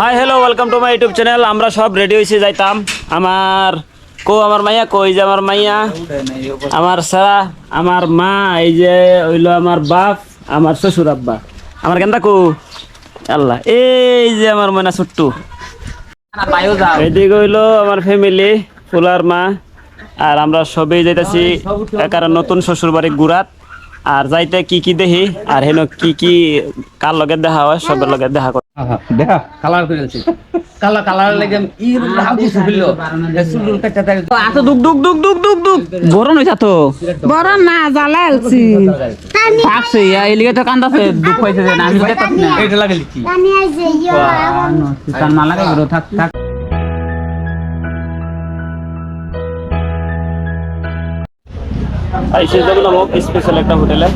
Hi hello welcome to my YouTube channel আমরা সব ready হয়েছি, যাইতাম। আমার কো, আমার মাইয়া কই যে আমার মাইয়া? আমার সারা, আমার মা, এই যে হইল আমার বাপ, আমার শ্বশুর আব্বা। আমার কেনটা কো? আল্লাহ, এই যে আমার ময়না ছোট্টু। এদিকে হইল আমার ফ্যামিলি ফুলার মা, আর আমরা সবেই যাইতাছি একার নতুন শ্বশুর বাড়ি গুড়াত আর যাইতে কি কি দেখি? আর হেন কি কি কার লগে দেখা হয় সবের লগে দেখা কর। দেখা কালার করে দিয়েছে কালার কালার লাগে ই সুলুল কাটা এত দুক দুক দুক দুক দুক দুক গরম হইছা তো। বড় না জ্বালা আলছি থাকছে ইয়া এলিগে তো কান্দাছে দুঃখ পাইছে না আমি দেখতাছি না। এটা লাগালি কি? কান না লাগাই গরো থাক থাক। আইসে যাব নামক স্পেশাল একটা হোটেলে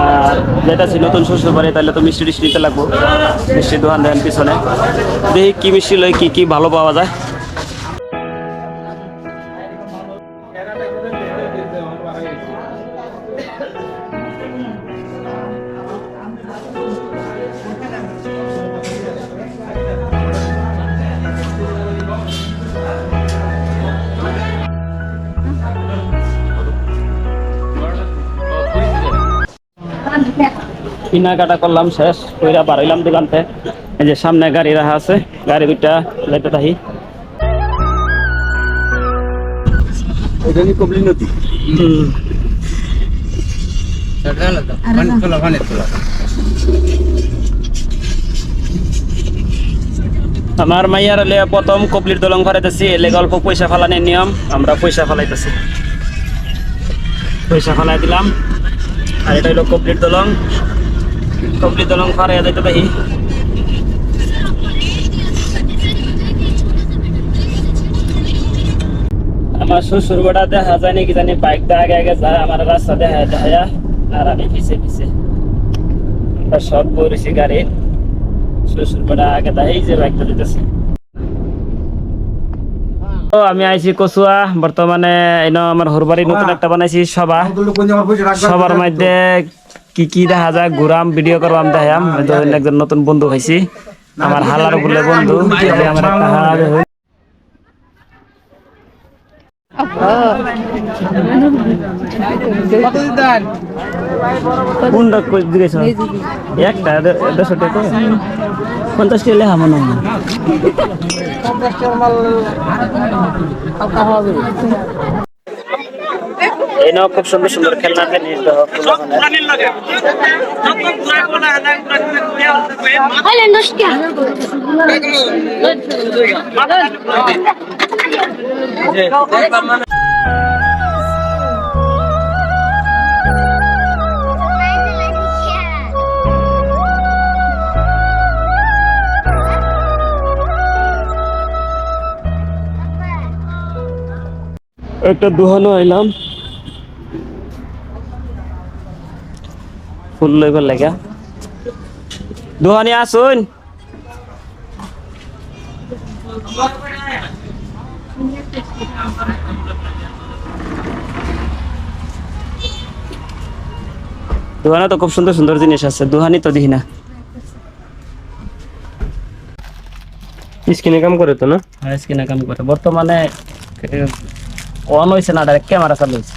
আর যেটা ছিল নতুন শ্বশুর বাড়ি, তাহলে তো মিষ্টি টিষ্টি নিতে লাগবো। মিষ্টি দোকান দেন পিছনে। দেখি কি মিষ্টি লয়, কি কি ভালো পাওয়া যায়। কেনাকাটা করলাম শেষ কইরা বাড়াইলাম দোকানতে। এই যে সামনে গাড়ি রাখা আছে গাড়ি দুইটা যাইতে থাকি। আমার মাইয়ার লে প্রথম কপলির দলং ফালাইতেছি এলে অল্প পয়সা ফালানোর নিয়ম আমরা পয়সা ফালাইতেছি। পয়সা ফালাই দিলাম। আর এটা হলো কপলির দলং। কপলির দলং ফারাইয়া যাইতে থাকি আমার শ্বশুর বেড়া দেখা যায় নাকি জানি বাইক দিয়ে আগে আগে যায়, আমার রাস্তা দেখা দেখা আর আমি পিছে পিছে। আমরা সব করেছি গাড়ি। শ্বশুর বেড়া আগে দেখাই যে বাইকটা দিতেছে। তো আমি আইছি কচুয়া বর্তমানে এনো আমার হরবাড়ি নতুন একটা বানাইছি সভা সবার মধ্যে কি কি দেখা যায় ঘুরাম ভিডিও করবাম দেখাম। একজন নতুন বন্ধু হয়েছি আমার হালার বলে বন্ধু আমার একটা হালার কোনটা কই দিয়েছ একটা দেড়শো টাকা। পঞ্চাশ টাকা লেখা মনে হয়। এই নাও খুব সুন্দর সুন্দর খেলনা জিনিস দেখো একটা দুহানো আইলাম। ফুল লইবার লাগা। দুহানি আসুন দুহানে তো খুব সুন্দর সুন্দর জিনিস আছে দুহানি তো দিহি না। স্কিনে কাম করে তো না? স্কিনে কাম করে। বর্তমানে অন হয়েছে না ডাইরেক্ট ক্যামেরা চালু হয়েছে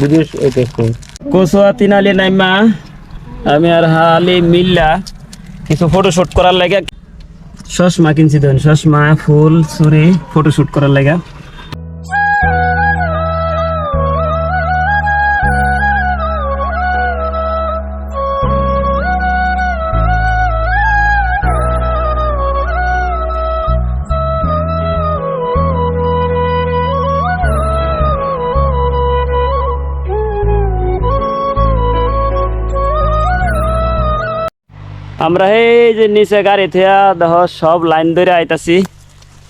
ভিডিও কচুয়া তিনালি নাইমা, আমি আর হালি মিল্লা কিছু ফটো শুট করার লাগে। চশমা কিনছি ধরুন, চশমা, ফুল ছুরি ফটো শুট করার লাগে। আমরা এই যে নিচে গাড়ি থেয়া দেখ সব লাইন ধরে আইতাছি।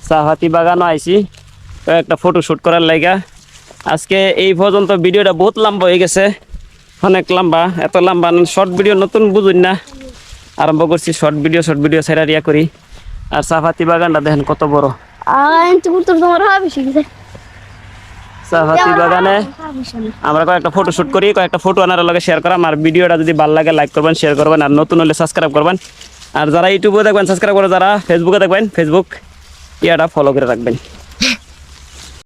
চাহাতি বাগানও আইছি। একটা ফটো শুট করার লাগা আজকে এই পর্যন্ত ভিডিওটা বহুত লম্বা হয়ে গেছে। অনেক লম্বা, এত লম্বা শর্ট ভিডিও নতুন বুঝুন না। আরম্ভ করছি শর্ট ভিডিও শর্ট ভিডিও সেরা রিয়া করি। আর চাহাতি বাগানটা দেখেন কত বড়। তোমার হবে চাহাতি বাগানে। আমরা কয়েকটা ফটো শুট করি কয়েকটা ফটো আনার লগে শেয়ার করাম। আর ভিডিওটা যদি ভালো লাগে লাইক করবেন শেয়ার করবেন আর নতুন হলে সাবস্ক্রাইব করবেন। আর যারা ইউটিউবে দেখবেন সাবস্ক্রাইব করে যারা ফেসবুকে দেখবেন ফেসবুক ইয়াটা ফলো করে রাখবেন।